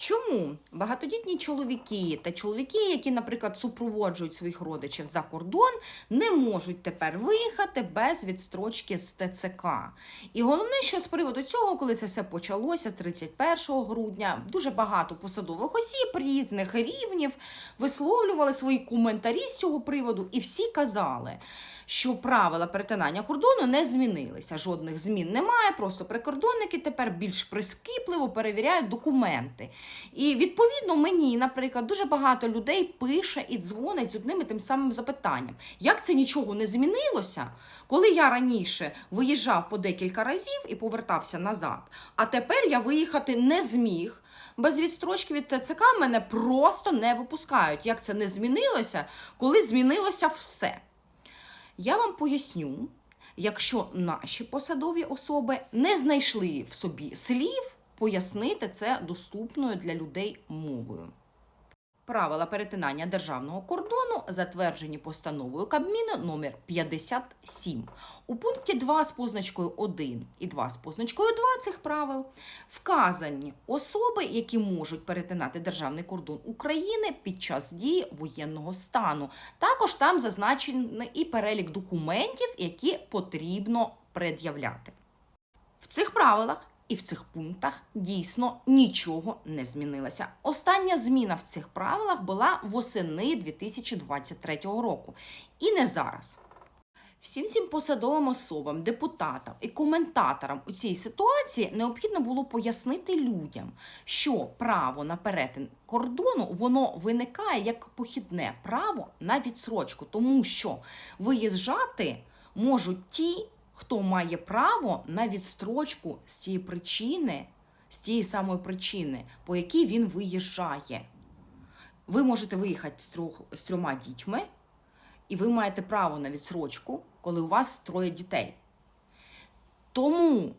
Чому багатодітні чоловіки та чоловіки, які, наприклад, супроводжують своїх родичів за кордон, не можуть тепер виїхати без відстрочки з ТЦК? І головне, що з приводу цього, коли це все почалося 31 грудня, дуже багато посадових осіб різних рівнів висловлювали свої коментарі з цього приводу, і всі казали. Що правила перетинання кордону не змінилися. Жодних змін немає. Просто прикордонники тепер більш прискіпливо перевіряють документи. І відповідно мені, наприклад, дуже багато людей пише і дзвонить з одним і тим самим запитанням: як це нічого не змінилося, коли я раніше виїжджав по декілька разів і повертався назад, а тепер я виїхати не зміг. Без відстрочки від ТЦК мене просто не випускають. Як це не змінилося, коли змінилося все? Я вам поясню, якщо наші посадові особи не знайшли в собі слів, пояснити це доступною для людей мовою. Правила перетинання державного кордону затверджені постановою Кабміну номер 57. У пункті 2 з позначкою 1 і 2 з позначкою 2 цих правил вказані особи, які можуть перетинати державний кордон України під час дії воєнного стану. Також там зазначений і перелік документів, які потрібно пред'являти. В цих правилах і в цих пунктах дійсно нічого не змінилося. Остання зміна в цих правилах була восени 2023 року. І не зараз. Всім цим посадовим особам, депутатам і коментаторам у цій ситуації необхідно було пояснити людям, що право на перетин кордону воно виникає як похідне право на відсрочку, тому що виїжджати можуть ті, хто має право на відстрочку з тієї причини, з тієї самої причини, по якій він виїжджає. Ви можете виїхати з, трьох, з трьома дітьми, і ви маєте право на відсрочку, коли у вас троє дітей. Тому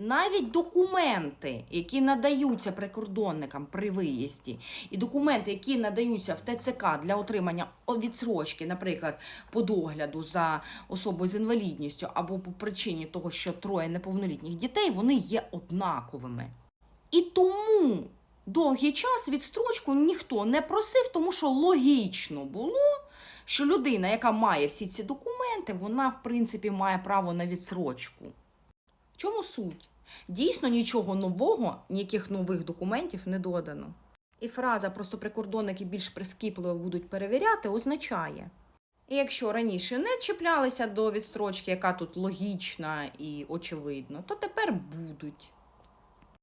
навіть документи, які надаються прикордонникам при виїзді, і документи, які надаються в ТЦК для отримання відсрочки, наприклад, по догляду за особою з інвалідністю або по причині того, що троє неповнолітніх дітей, вони є однаковими. І тому довгий час відстрочку ніхто не просив, тому що логічно було, що людина, яка має всі ці документи, вона в принципі має право на відсрочку. В чому суть? Дійсно нічого нового, ніяких нових документів не додано. І фраза просто прикордонники більш прискіпливо будуть перевіряти, означає. І якщо раніше не чіплялися до відстрочки, яка тут логічна і очевидна, то тепер будуть.